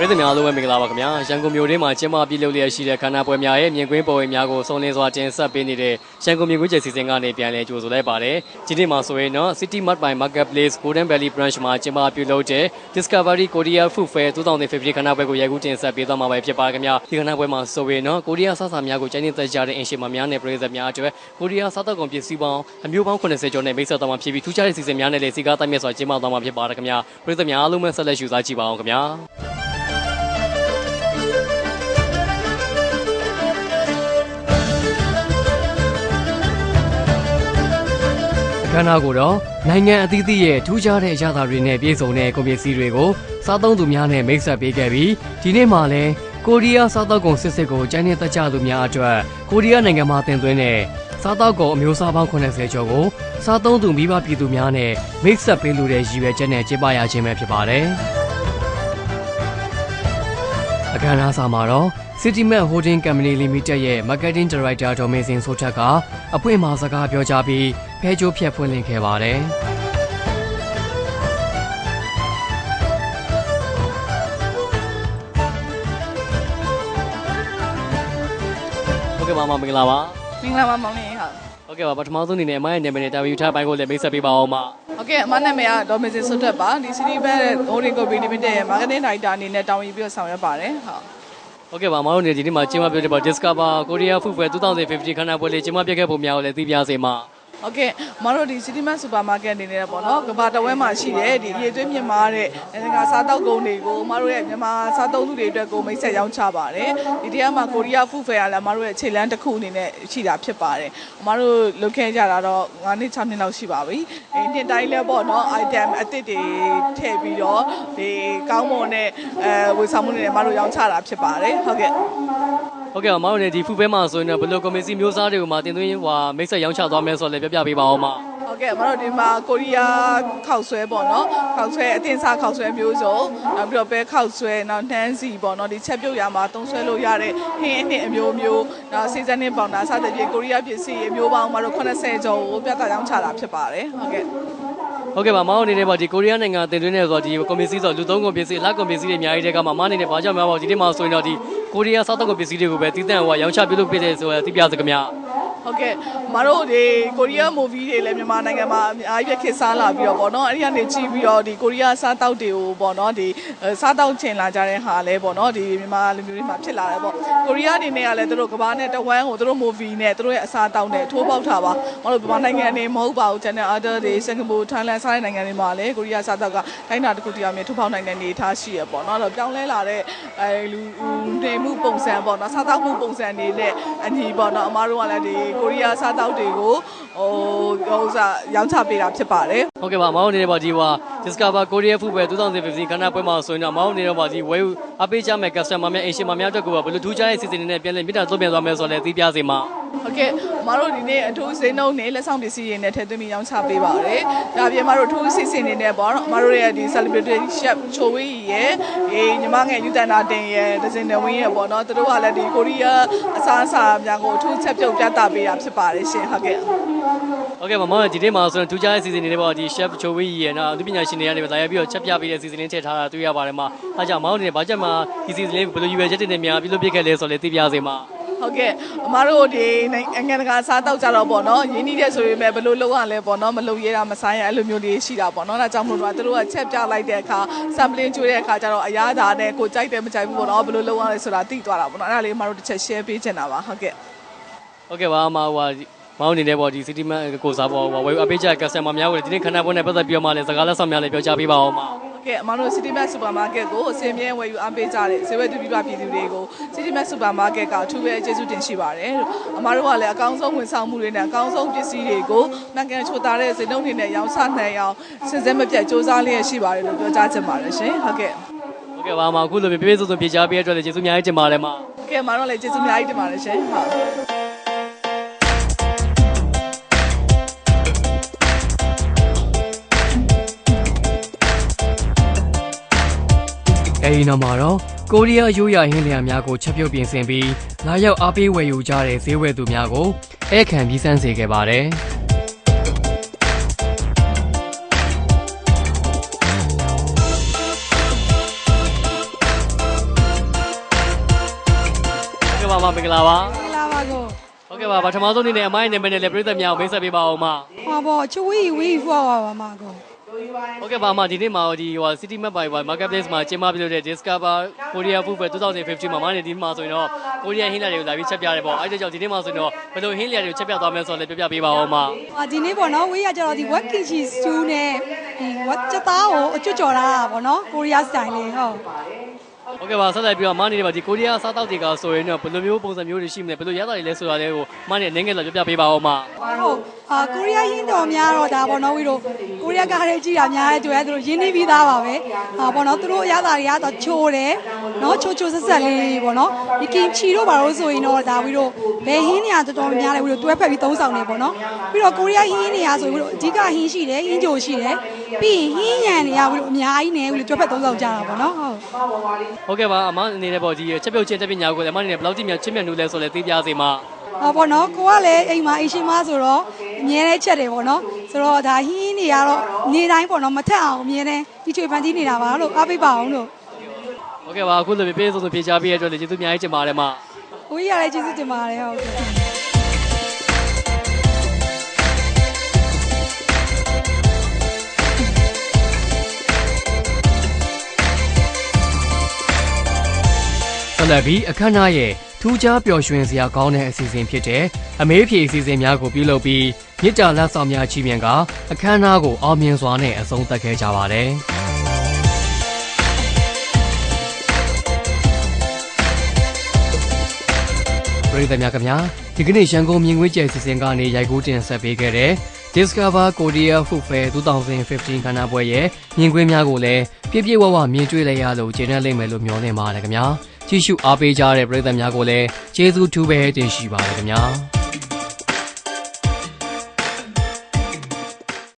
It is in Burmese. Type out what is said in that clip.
ပြည်သူများအားလုံးပဲမင်္ဂလာပါခင်ဗျာရန်ကုန်မြို့တွင်းမှာကျင်းပပြုလုပ်လျက်ရှိတဲ့ခန္ဓာပွဲများရဲ့မြင်ကွင်းပေါ်ဝင်များကိုစုံလင်စွာတင်ဆက်ပေးနေတဲ့ရန်ကုန်မြင်ကွင်းကျယ်စီစဉ်ကနေပြန်လည်ကြိုဆိုလိုက်ပါတယ်ဒီနေ့မှာဆိုရင်တော့ City Mart by Marketplace Golden Valley Branch မှာကျင်းပပြုလုပ်တဲ့ Discovery Korea Food Fair 2050ခန္ဓာပွဲကိုရိုက်ကူးတင်ဆက်ပေးသွားမှာပဲဖြစ်ပါခင်ဗျာဒီခန္ဓာပွဲမှာဆိုရင်တော့ကိုရီးယားစားစာများကိုကျင်းနေသက်ကြတဲ့အင်ရှင်မများနဲ့ပြည်သက်များအတွက်ကိုရီးယားစားတောက်ကုန်ပစ္စည်းပေါင်းအမျိုးပေါင်း80ကျော်နဲ့မိတ်ဆက်သွားမှာဖြစ်ပြီးထူးခြားတဲ့စီစဉ်များနဲ့လည်းစီကားတိုက်မြတ်စွာကျင်းပသွားမှာဖြစ်ပါတယ်ခင်ဗျာပြည်သက်များအားလုံးပဲဆက်လက်ရှုစားကြည့်ပါအောင်ခင်ဗျာ ခမ်းအနားကိုတော့နိုင်ငံအသီးသီးရဲ့ထူးခြားတဲ့အရာသာတွေနဲ့ပြည့်စုံတဲ့ကုန်ပစ္စည်းတွေကိုစားသုံးသူများနဲ့မိတ်ဆက်ပေးခဲ့ပြီးဒီနေ့မှလည်းကိုရီးယားစားသောက်ကုန်စစ်စစ်ကိုကျန်းနေသက်ကြသူများအတွက်ကိုရီးယားနိုင်ငံမှာတင်သွင်းတဲ့စားသောက်ကုန်အမျိုးအစားပေါင်း80ကျော်ကိုစားသုံးသူမိဘပြည်သူများနဲ့မိတ်ဆက်ပေးလိုတဲ့ရည်ရွယ်ချက်နဲ့ကျင်းပရခြင်းပဲဖြစ်ပါတယ်။အခမ်းအနားစာမှာတော့ Citymat Holding Company Limited ရဲ့ Marketing Director ဒေါ်မင်းစင်ဆိုထက်ကအဖွင့်မှာစကားပြောကြားပြီး ဖဲကြိုးဖြတ်ဖွင့်လှစ်ခဲ့ပါတယ်။ဟုတ်ကဲ့ပါမမင်္ဂလာပါမင်္ဂလာပါမောင်လေးဟုတ်ဟုတ်ကဲ့ပါပထမဆုံးအနေနဲ့အမရဲ့နာမည်နဲ့တာဝန်ယူထားပိုင်းကိုလည်းမိတ်ဆက်ပေးပါအောင်မဟုတ်ကဲ့အမနာမည်ကဒေါ်မစ်စင်ဆွတ်တက်ပါဒီ City Bank Holding Company Limited ရဲ့ Marketing Director အနေနဲ့တာဝန်ယူပြီးတော့ဆောင်ရွက်ပါတယ်ဟုတ်ဟုတ်ကဲ့ပါမတို့နေဒီနေ့မှာကျင်းပပြတဲ့ပါ Discover Korea Food Fair 2050ခန္ဓာပွဲလေးကျင်းပပြခဲ့ပုံများကိုလည်းသိပြစေမှာ ဟုတ်ကဲ့မတို့ဒီ City Bank Supermarket အနေနဲ့ပေါ့နော်ကဘာတဝဲမှာရှိတဲ့ဒီရေသွင်းမြင့်မားတဲ့နိုင်ငံတကာစားတောက်ကုန်တွေကိုမတို့ရဲ့မြန်မာစားသုံးသူတွေအတွက်ကိုမိတ်ဆက်ရောင်းချပါတယ်ဒီတရားမှာ Korea Food Fair ကလည်းမတို့ရဲ့ခြေလမ်းတစ်ခုအနေနဲ့ရှိတာဖြစ်ပါတယ်မတို့လုပ်ခဲ့ကြတာတော့9နှစ်6နှစ်လောက်ရှိပါပြီဒီနှစ်တိုင်းလည်းပေါ့နော် item အသစ်တွေထည့်ပြီးတော့ဒီကောင်းမွန်တဲ့အဲဝေဆောင်မှုတွေနဲ့မတို့ရောင်းချတာဖြစ်ပါတယ်ဟုတ်ကဲ့ဟုတ်ကဲ့ပါမတို့နေဒီ Food Fair မှာဆိုရင်တော့ဘယ်လို committee မျိုးစားတွေကိုမှတင်သွင်းဟွာမိတ်ဆက်ရောင်းချသွားမယ်ဆိုတော့လည်းပြပြပေးပါအောင်မဟုတ်ကဲ့မတို့ဒီမှာကိုရီးယားခောက်ဆွဲပေါ့နော်ခောက်ဆွဲအတင်စားခောက်ဆွဲမျိုးစုံနောက်ပြီးတော့ပဲခောက်ဆွဲနောက်နှမ်းစီပေါ့နော်ဒီချက်ပြုတ်ရမှာသုံးဆွဲလို့ရတဲ့ဟင်းအနှစ်အမျိုးမျိုးနောက်စီဇန်နင်းပေါင်တာစသဖြင့်ကိုရီးယားပစ္စည်းအမျိုးပေါင်းမတို့80ကျော်ကိုပြသရောင်းချတာဖြစ်ပါတယ်ဟုတ်ကဲ့ ဟုတ်ကဲ့ပါမအောင်အနေနဲ့ပေါ့ဒီကိုရီးယားနိုင်ငံတင်သွင်းနေဆိုတော့ဒီကွန်ပစ္စည်းဆိုလူသုံးကွန်ပစ္စည်းအလားကွန်ပစ္စည်းတွေအများကြီးတဲ့ကမှမအနေနဲ့ဘာကြောင့်များပေါ့ဒီနေ့မှာဆိုရင်တော့ဒီကိုရီးယားစားတော့ကွန်ပစ္စည်းတွေကိုပဲတည်တံ့ဟိုရောင်းချပြုလုပ်ပေးတယ်ဆိုတော့သိပြစကမြ ဟုတ်ကဲ့မတို့ဒီကိုရီးယားမူဗီတွေလည်းမြန်မာနိုင်ငံမှာအများကြီးပဲခေတ်စားလာပြီးတော့ပေါ့နော်အဲ့ဒီကနေကြည့်ပြီးတော့ဒီကိုရီးယားစားတောက်တွေကိုပေါ့နော်ဒီစားတောက်ချင်လာကြတဲ့ဟာလည်းပေါ့နော်ဒီမြန်မာလူမျိုးတွေမှာဖြစ်လာတယ်ပေါ့ကိုရီးယားအနေနဲ့ကလည်းသူတို့ကဘာနဲ့တဝမ်းကိုသူတို့မူဗီနဲ့သူတို့ရဲ့အစားတောက်နဲ့ထိုးပေါက်ထားပါမတို့မြန်မာနိုင်ငံနေမဟုတ်ပါဘူး channel order တွေစင်ကာပူထိုင်းလန်စားတဲ့နိုင်ငံတွေမှာလည်းကိုရီးယားစားတောက်ကတိုင်းတာတစ်ခုတည်းအောင်မြထိုးပေါက်နိုင်တဲ့အနေအထားရှိရပေါ့နော်အဲ့တော့ပြောင်းလဲလာတဲ့အဲလူနေမှုပုံစံပေါ့နော်စားတောက်မှုပုံစံတွေနဲ့အညီပေါ့နော်အမားတို့ကလည်းဒီကိုရီးယားစားတောက်တွေကိုဟိုဟိုဥစားရောင်းချပေးတာဖြစ်ပါတယ် ဟုတ်ကဲ့ပါမအောင်အနေနဲ့ပေါ့ဒီဟွာ Discover Korea Food Fair 2050ခန္ဓာပွဲမှာဆိုရင်တော့မအောင်အနေနဲ့ပေါ့ဒီဝယ်အပေးချမဲ့ customer များအင်ရှင်မများအတွက်ကိုဘယ်လိုထူးခြားတဲ့စီစဉ်တွေနဲ့ပြန်လည်မြစ်တာသုံးပြန်သွားမယ်ဆိုတော့လည်းသိပြစေမှာဟုတ်ကဲ့မတို့ဒီနေ့အထူးစိမ်းနှုံးနဲ့လက်ဆောင်ပစ္စည်းတွေနဲ့ထည့်သွင်းပြီးရောင်းချပေးပါတယ်။ဒါပြင်မတို့အထူးစီစဉ်နေနဲ့ပေါ့နော်။မတို့ရဲ့ဒီ celebrity chef ချိုဝေးရဲ့အေးညီမငယ်ယူတန်နာတင်ရဲ့ဒဇင်တော်ဝင်းရဲ့ပေါ့နော်။သူတို့ကလည်းဒီကိုရီးယားအစားအစာများကိုအထူးချက်ပြုတ်ပြသပေးတာဖြစ်ပါတယ်ရှင်ဟုတ်ကဲ့။ဟုတ်ကဲ့ပါမအောင်ဒီနေ့မှာဆိုရင်ထူးခြားတဲ့စီစဉ်တွေနဲ့ပေါ့ဒီ chef ချိုဝေးကြီးရဲ့နော်အမှုပညာရှင်တွေကနေလာရပြီးတော့ချက်ပြပေးတဲ့စီစဉ်လေးထည့်ထားတာတွေ့ရပါတယ်မှာအဲကြောင့်မအောင်အနေနဲ့ဘာကြောင့်မှဒီစီစဉ်လေးဘယ်လိုယူရချက်တွေနဲ့များပြုလုပ်ပြခဲ့လဲဆိုတော့လည်းသိပြစေမှာဟုတ်ကဲ့အမားတို့ဒီနိုင်ငံတကာစားတောက်ကြတော့ပေါ့နော်ရင်းနှီးတဲ့ဆိုရင်ပဲဘယ်လိုလုပ်ရလဲပေါ့နော်မလုပ်ရတာမဆိုင်ရအဲ့လိုမျိုးတွေရှိတာပေါ့နော်ဒါကြောင့်မို့လို့ကတို့ကချက်ပြလိုက်တဲ့အခါ sampling ကျွေးတဲ့အခါကျတော့အရာသာနဲ့ကိုကြိုက်တယ်မကြိုက်ဘူးပေါ့နော်ဘယ်လိုလုပ်ရလဲဆိုတာသိသွားတာပေါ့နော်အဲ့ဒါလေးအမားတို့တစ်ချက် share ပေးချင်တာပါဟုတ်ကဲ့ဟုတ်ကဲ့ပါအမဟို မောင်းနေတဲ့ပေါ့ဒီ City Man ကိုစားပေါ့ဟိုဝယ်အပေးချ customer များကိုဒီနေ့ခဏပွဲနဲ့ပတ်သက်ပြီးတော့မှလည်းစကားလက်ဆောင်များလည်းပြောကြပေးပါအောင်ပါဟုတ်ကဲ့အမတို့ City Max Supermarket ကိုအစင်မြဲဝယ်ယူအားပေးကြတဲ့ဈေးဝယ်သူပြပပြည်သူတွေကို City Max Supermarket ကအထူးပဲကျေးဇူးတင်ရှိပါတယ်လို့အမတို့ကလည်းအကောင်းဆုံးဝန်ဆောင်မှုတွေနဲ့အကောင်းဆုံးပစ္စည်းတွေကိုမှန်ကန်ချိုသားတဲ့ဈေးနှုန်းတွေနဲ့ရောင်းချနိုင်အောင်စဉ်ဆက်မပြတ်စ조사လျက်ရှိပါတယ်လို့ပြောကြားချင်ပါတယ်ရှင်ဟုတ်ကဲ့ဟုတ်ကဲ့ပါအမအခုလိုပြပြစုံစုံဖြေချပေးတဲ့အတွက်လည်းကျေးဇူးအများကြီးတင်ပါတယ်မဟုတ်ကဲ့အမတို့လည်းကျေးဇူးအများကြီးတင်ပါတယ်ရှင်ဟုတ် အဲဒီနောက်မှာတော့ကိုရီးယားရိုးရာဟင်းလျာများကိုချက်ပြုတ်ပြင်ဆင်ပြီးလာရောက်အားပေးဝယ်ယူကြတဲ့ဈေးဝယ်သူများကိုဧည့်ခံပြီးစမ်းစေခဲ့ပါတယ်မမမင်္ဂလာပါမင်္ဂလာပါကိုဟုတ်ကဲ့ပါပထမဆုံးအနေနဲ့အမိုင်းနံပါတ်နဲ့လည်းပြည်သက်များကိုမိတ်ဆက်ပေးပါအောင်မဟာပေါ့ချွေးဝီဝီဖော်ပါပါမကို ဟုတ်ကဲ့ပါအမဒီနေ့မှာဒီဟို City Map by Marketplace မှာကျင်းပပြုလုပ်တဲ့ Discover Korea Food Fair 2015မှာမနေ့ဒီမှာဆိုရင်တော့ Korea ဟင်းလျာတွေကိုလာပြီးချက်ပြရတယ်ပေါ့အဲ့ဒါကြောင့်ဒီနေ့မှာဆိုရင်တော့ဘယ်လိုဟင်းလျာတွေကိုချက်ပြသွားမလဲဆိုတော့လည်းပြပြပေးပါအောင်မအာဒီနေ့ပေါ့နော်ဝေးရကြတော့ဒီ what kimchi stew နဲ့ဒီ what ချက်သားကိုအကျွတ်ကြော်တာပေါ့နော်ကိုရီးယားစတိုင်လေးဟုတ် ဟုတ်ကဲ့ပါဆက်လက်ပြီးတော့မနေ့ကဒီကိုရီးယားစားတောက်တွေကဆိုရင်တော့ဘယ်လိုမျိုးပုံစံမျိုးတွေရှိမလဲဘယ်လိုရတာတွေလဲဆိုတာလေးကိုမနေ့အနေငယ်လာပြပြပေးပါအောင်မဟုတ်အာကိုရီးယားရင်းတော်များတော့ဒါပေါ့နော်ဝီတို့ကိုရီးယားကားလေးကြည့်တာများတဲ့တွေ့သူတို့ရင်းနှီးပြီးသားပါပဲဟာပေါ့နော်သူတို့ရတာတွေကတော့ချိုးတယ်နော်ချိုးချိုးဆက်ဆက်လေးပေါ့နော်ဒီ kimchi တို့ဘာလို့ဆိုရင်တော့ဒါဝီတို့ဘယ်ဟင်းနေရတော်တော်များတယ်ဝီတို့တွဲဖက်ပြီးသုံးဆောင်နေပေါ့နော်ပြီးတော့ကိုရီးယားဟင်းနေရဆိုဝီတို့အဓိကဟင်းရှိတယ်ဟင်းကြိုရှိတယ်ပြီးရင်ဟင်းရံနေရဝီတို့အများကြီးနေဝီတို့တွဲဖက်သုံးဆောင်ကြတာပေါ့နော်ဟုတ်ဟုတ်ကဲ့ပါအမအနေနဲ့ပေါ့ဒီချက်ပြုတ်ချင်းတက်ပညာကိုလည်းအမအနေနဲ့ဘယ်လောက်တိမြချင်းမြတ်နူးလဲဆိုလည်းသိပြစေမှာဟောပေါ့နော်ကိုကလည်းအိမ်မှာအိမ်ရှင်မဆိုတော့အမြဲတမ်းချက်တယ်ပေါ့နော်ဆိုတော့ဒါဟင်းနေရတော့နေတိုင်းပေါ့နော်မထက်အောင်အမြဲတမ်းဒီချွေဖန်တီးနေတာပါလို့အားပေးပါအောင်လို့ဟုတ်ကဲ့ပါအခုလိုပြပြဆိုဆိုဖြေချပေးရတဲ့အတွက်လည်းကျေးဇူးအများကြီးတင်ပါတယ်မဝေးရလည်းကျေးဇူးတင်ပါတယ်ဟုတ်ကဲ့ ဆက်လက်ပြီးအခမ်းအနားရဲ့ထူးခြားပျော်ရွှင်စရာကောင်းတဲ့အစီအစဉ်ဖြစ်တဲ့အမေးဖြေအစီအစဉ်များကိုပြုလုပ်ပြီးမြစ်တာလက်ဆောင်များချီးမြှင့်ကအခမ်းအနားကိုအောင်မြင်စွာနဲ့အဆုံးသတ်ခဲ့ကြပါတယ်ပရိသတ်များခင်ဗျာဒီကနေ့ရန်ကုန်မြင်ကွင်းကျယ်စီစဉ်ကနေရိုက်ကူးတင်ဆက်ပေးခဲ့တဲ့ Discover Korea Food Fair 2015ခန်းနာပွဲရဲ့မြင်ကွင်းများကိုလည်းပြည့်ပြည့်ဝဝမြင်တွေ့လိုက်ရလို့ကျေနပ်လိမ့်မယ်လို့မျှော်လင့်ပါတယ်ခင်ဗျာ ကြည့်ရှုအားပေးကြတဲ့ပရိသတ်များကိုလည်းကျေးဇူးထူးပဲတင်ရှိပါတယ်ခင်ဗျာ